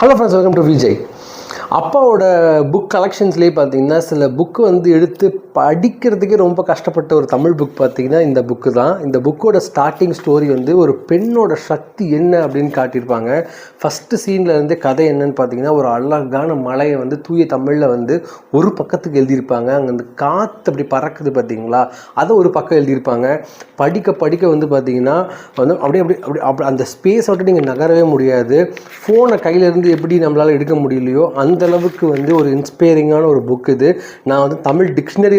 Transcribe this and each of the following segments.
Hello friends welcome to Vijay அப்பாவோட book கலெக்ஷன்ஸ்லேயே பார்த்தீங்கன்னா சில புக்கு வந்து எடுத்து படிக்கிறதுக்கே ரொம்ப கஷ்டப்பட்ட ஒரு தமிழ் புக் பார்த்தீங்கன்னா இந்த புக்கு தான். இந்த புக்கோட ஸ்டார்டிங் ஸ்டோரி வந்து ஒரு பெண்ணோட சக்தி என்ன அப்படின்னு காட்டியிருப்பாங்க. ஃபஸ்ட்டு சீனில் இருந்து கதை என்னன்னு பார்த்தீங்கன்னா ஒரு அழகான மலையை வந்து தூய தமிழில் வந்து ஒரு பக்கத்துக்கு எழுதியிருப்பாங்க. அங்கே அந்த காற்று அப்படி பறக்குது பார்த்தீங்களா? அதை ஒரு பக்கம் எழுதியிருப்பாங்க. படிக்க படிக்க வந்து பார்த்தீங்கன்னா வந்து அப்படியே அப்படி அப்படி அப்படி அந்த ஸ்பேஸ் விட்டு நீங்கள் நகரவே முடியாது. ஃபோனை கையிலேருந்து எப்படி நம்மளால் எடுக்க முடியலையோ அந்தளவுக்கு வந்து ஒரு இன்ஸ்பைரிங்கான ஒரு புக் இது. நான் வந்து தமிழ்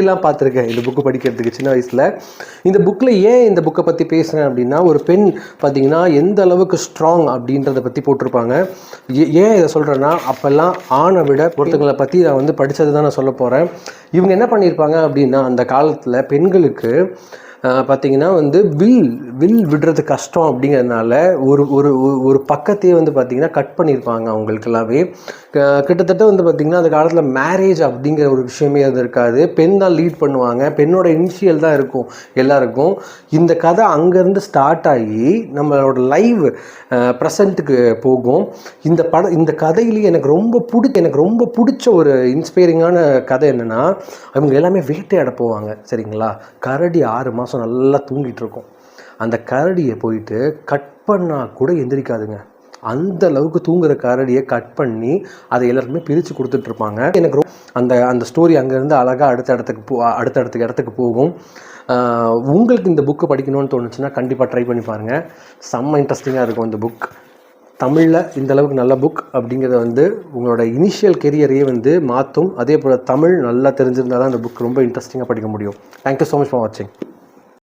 டிக்ஷனரிலாம் பார்த்துருக்கேன். இந்த புக்கு படிக்கிறதுக்கு சின்ன வயசில். இந்த புக்கில் ஏன் இந்த புக்கை பற்றி பேசுகிறேன் அப்படின்னா ஒரு பெண் பார்த்தீங்கன்னா எந்த அளவுக்கு ஸ்ட்ராங் அப்படின்றத பற்றி போட்டிருப்பாங்க. ஏ- ஏன் இதை சொல்கிறேன்னா அப்போல்லாம் ஆணை விட ஒருத்தங்களை பற்றி நான் வந்து படித்தது தான் நான் சொல்ல போகிறேன் இவங்க என்ன பண்ணியிருப்பாங்க அப்படின்னா அந்த காலத்தில் பெண்களுக்கு பார்த்தீங்கன்னா வந்து வில் வில் விடுறது கஷ்டம் அப்படிங்கிறதுனால ஒரு ஒரு ஒரு- ஒரு பக்கத்தையே வந்து பார்த்திங்கன்னா கட் பண்ணியிருப்பாங்க அவங்களுக்கெல்லாவே கிட்டத்தட்ட வந்து பார்த்தீங்கன்னா அந்த காலத்தில் மேரேஜ் அப்படிங்கிற ஒரு விஷயமே அது இருக்காது. பெண் தான் லீட் பண்ணுவாங்க. பெண்ணோட இனிஷியல் தான் இருக்கும் எல்லாருக்கும். இந்த கதை அங்கேருந்து ஸ்டார்ட் ஆகி நம்மளோட லைவ் ப்ரெசண்ட்டுக்கு போகும். இந்த படம் இந்த கதையிலேயே எனக்கு ரொம்ப பிடிச்ச எனக்கு ரொம்ப பிடிச்ச ஒரு இன்ஸ்பைரிங்கான கதை என்னென்னா அவங்க எல்லாமே வேட்டையாட போவாங்க. சரிங்களா? கரடி ஆறு மாதம் நல்லா தூங்கிட்டு இருக்கும் அந்த கரடியை போயிட்டு கட் பண்ணால் கூட எந்திரிக்காதுங்க. அந்த அளவுக்கு தூங்குற கரடியை கட் பண்ணி அதை எல்லாருமே பிரித்து கொடுத்துட்ருப்பாங்க. எனக்கு ரொம்ப அந்த அந்த ஸ்டோரி அங்கேருந்து அழகாக அடுத்த இடத்துக்கு போ அடுத்த இடத்துக்கு இடத்துக்கு போகும். உங்களுக்கு இந்த புக்கு படிக்கணும்னு தோணுச்சுன்னா கண்டிப்பாக ட்ரை பண்ணி பாருங்கள் செம்ம இன்ட்ரெஸ்டிங்காக இருக்கும் இந்த புக் தமிழில் இந்த அளவுக்கு நல்ல புக் அப்படிங்கிறத வந்து உங்களோட இனிஷியல் கெரியரையே வந்து மாற்றும் அதே போல் தமிழ் நல்லா தெரிஞ்சிருந்தால் தான் அந்த புக் ரொம்ப இன்ட்ரெஸ்டிங்காக படிக்க முடியும். தேங்க்யூ ஸோ மச் ஃபார் வாட்சிங்